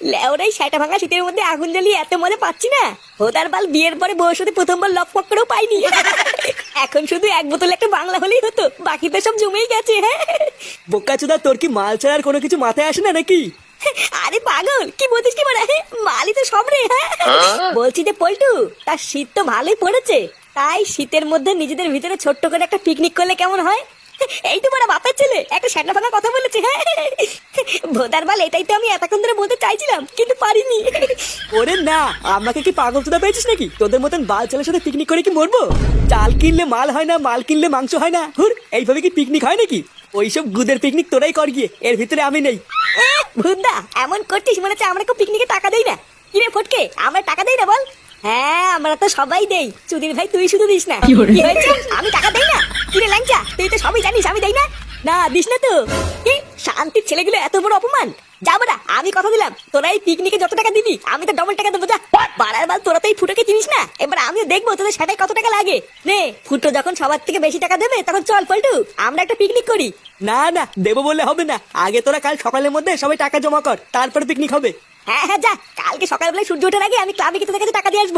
লেওরাই সেটা ভাঙা শীতের মধ্যে আগুন জ্বালিয়ে এত মজা পাচ্ছি না? হোদার বাল বিয়ের পরে বউর সাথে প্রথমবার লক পক করেও পাইনি। এখন শুধু এক বোতল একটা বাংলা হলেই হতো বাকি তো সব জমেই গেছে। হ্যাঁ বোকাচোদা তোর কি মাল ছাড়া আর কোনো কিছু মাথায় আসে না নাকি? আরে পাগল কি বলছিস কি বলে? মালি তো সব রে হ্যাঁ? বলছি যে পল্টু তার শীত তো ভালোই পড়েছে তাই শীতের মধ্যে নিজেদের ভিতরে ছোট্ট করে একটা পিকনিক করলে কেমন হয়? এই তো বড় বাপের ছেলে একটা স্যাটা ফাঁকা কথা বলেছে হ্যাঁ? ভোদার বাল এটাই তো আমি এতক্ষণ ধরে বলতে চাইছিলাম কিন্তু পারিনি। ওরে না আমাকে কি পাগল চোদা পেয়েছিস নাকি? তোদের মতন বাল ছেলের সাথে পিকনিক করে কি মরবো? চাল কিনলে মাল হয় না মাল কিনলে মাংস হয় না। হুর এইভাবে কি পিকনিক হয় নাকি? ওইসব গুদের পিকনিক তোরাই কর গিয়ে এর ভিতরে আমি নেই। ভুদা এমন করছিস মনে হচ্ছে আমরা কেউ পিকনিকে টাকা দেই না। কিরে ফটকে আমরা টাকা দেই না বল? হ্যাঁ আমরা তো সবাই দেই। চুদির ভাই তুই শুধু দিস না। কি হয়েছে? আমি টাকা দেই না? কিরে ল্যাংচা তুই তো সবই জানিস আমি দেই না? না দিস না তো। শান্তির ছেলেগুলো এত বড় অপমান? যাব না আমি কথা দিলাম। তোরা এই পিকনিকে যত টাকা দিবি আমি তো ডবল টাকা দেবো যা। বাড়ার বার তোরা তো এই ফুটোকে চিনিস না? এবার আমিও দেখব তোদের সেটাই কত টাকা লাগে। নে ফুটো যখন সবার থেকে বেশি টাকা দেবে তখন চল পল্টু আমরা একটা পিকনিক করি। না না দেবো বললে হবে না। আগে তোরা কাল সকালের মধ্যে সবাই টাকা জমা কর তারপরে পিকনিক হবে। হ্যাঁ হ্যাঁ যা। কালকে সকালবেলায় সূর্য ওঠার আগে আমি ক্লাবে গিয়ে তোদের কাছে টাকা দিয়ে আসব।